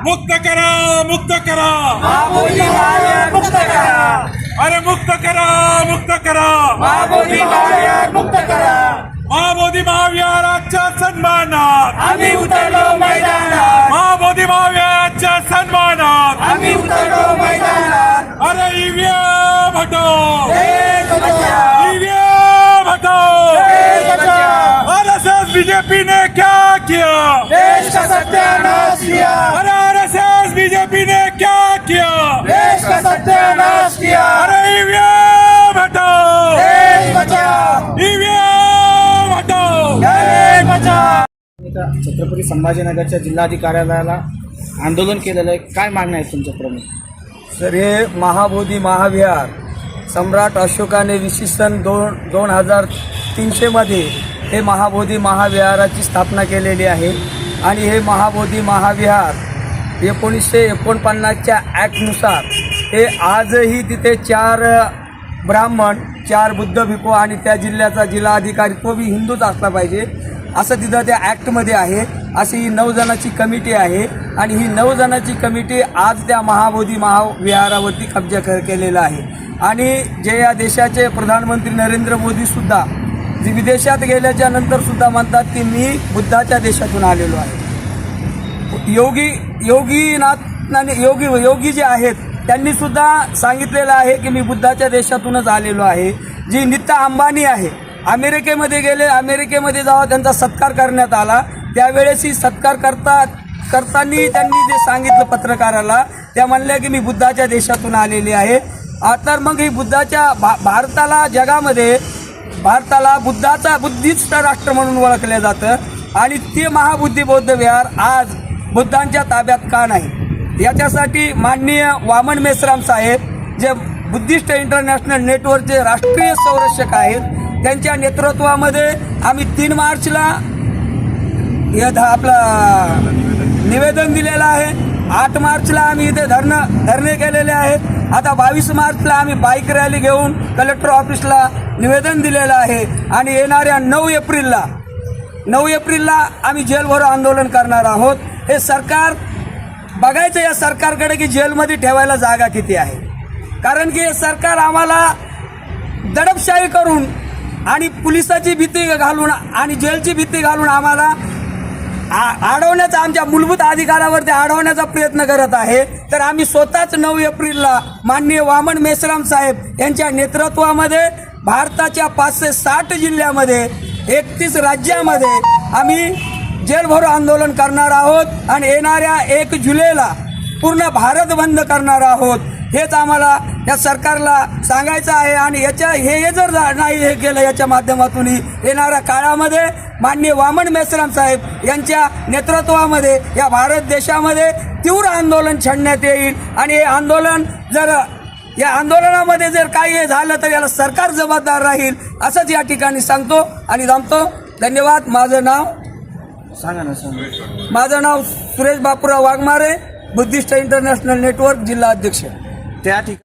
मुक्त करा मुक्त करा. मुक्त करा. अरे मुक्त करा मुक्त करा. मुक्त करा. महाबोधी महाविहाराच्या सन्मानात. आम्ही उतरलो मैदानात. महाबोधी महाविहाराच्या सन्मानात. आम्ही उतरलो मैदानात. अरे ईव्हीएम हटो देश बचाओ आरएसएस बीजेपी ने क्या किया? देश का सत्यानाश किया। अरे आरएसएस बीजेपी ने क्या किया? देश का सत्यानाश किया। अरे ईवीएम हटाओ। देश बचाओ। ईवीएम हटाओ। देश बचाओ। छत्रपती संभाजीनगरच्या जिल्हाधिकार्यालयाला आंदोलन केलेलं आहे. काय मागणं आहे तुमच्या प्रमुख? सर हे महाबोधी महाविहार सम्राट अशोकाने इसवी सन दोन दोन हजार तीनशेमध्ये हे महाबोधी महाविहाराची स्थापना केलेली आहे. आणि हे महाबोधी महाविहार एकोणीसशे एकोणपन्नासच्या ॲक्टनुसार हे आजही तिथे चार ब्राह्मण चार बुद्ध भिक्खू आणि त्या जिल्ह्याचा जिल्हाधिकारी तो बी हिंदूच असला पाहिजे. असं तिथं त्या ॲक्टमध्ये आहे. अशी ही नऊ जणांची कमिटी आहे आणि ही नऊ जणांची कमिटी आज त्या महाबोधी महाविहारावरती कब्जा केलेला आहे. आणि जे या देशाचे प्रधानमंत्री नरेंद्र मोदीसुद्धा जी विदेशात गेल्याच्यानंतर सुद्धा म्हणतात की मी बुद्धाच्या देशातून आलेलो आहे. योगी योगीनाथ योगी योगी जे आहेत त्यांनी सुद्धा सांगितलेलं आहे की मी बुद्धाच्या देशातूनच आलेलो आहे. जी नित्ता अंबानी आहे अमेरिकेमध्ये गेले अमेरिकेमध्ये जेव्हा त्यांचा सत्कार करण्यात आला त्यावेळेसही सत्कार करता करताना त्यांनी जे सांगितलं पत्रकाराला त्या म्हणल्या की मी बुद्धाच्या देशातून आलेली आहे. तर मग ही बुद्धाच्या भा भारताला जगामध्ये भारताला बुद्धाचा बुद्धिस्ट राष्ट्र म्हणून ओळखलं जातं. आणि ते महाबुद्धी बौद्ध विहार आज बुद्धांच्या ताब्यात का नाही? याच्यासाठी माननीय वामन मेश्राम साहेब जे बुद्धिस्ट इंटरनॅशनल नेटवर्कचे राष्ट्रीय संरक्षक आहेत त्यांच्या नेतृत्वामध्ये आम्ही तीन मार्चला आपला निवेदन दिलेलं आहे. आठ मार्चला आम्ही इथे धरणं धरणे केलेले आहेत. आता बावीस मार्चला आम्ही बाईक रॅली घेऊन कलेक्टर ऑफिसला निवेदन दिलेलं आहे आणि येणाऱ्या नऊ एप्रिलला नऊ एप्रिलला आम्ही जेलभरो आंदोलन करणार आहोत. हे सरकार बघायचं या सरकारकडे की जेलमध्ये ठेवायला जागा किती आहे. कारण की हे सरकार आम्हाला दडपशाही करून आणि पोलिसाची भीती घालून आणि जेलची भीती घालून आम्हाला अडवण्याचा आमच्या मूलभूत अधिकारावरती अडवण्याचा प्रयत्न करत आहे. तर आम्ही स्वतःच नऊ एप्रिलला माननीय वामन मेश्राम साहेब यांच्या नेतृत्वामध्ये भारताच्या पाचशे साठ जिल्ह्यामध्ये एकतीस राज्यामध्ये आम्ही जेलभरो आंदोलन करणार आहोत आणि येणाऱ्या एक जुलैला पूर्ण भारत बंद करणार आहोत. हेच आम्हाला या सरकारला सांगायचं आहे आणि याच्या हे हे जर नाही हे केलं याच्या माध्यमातून येणाऱ्या काळामध्ये माननीय वामन मेश्राम साहेब यांच्या नेतृत्वामध्ये या भारत देशामध्ये तीव्र आंदोलन छेडण्यात येईल. आणि हे आंदोलन जर या आंदोलनामध्ये जर काही हे झालं तर याला सरकार जबाबदार राहील असंच या ठिकाणी सांगतो आणि थांबतो. धन्यवाद. माझं नाव सांगा ना सांगा. माझं नाव Suresh Bapurao Waghmare Buddhist international network जिल्हा अध्यक्ष. त्या ठिकाणी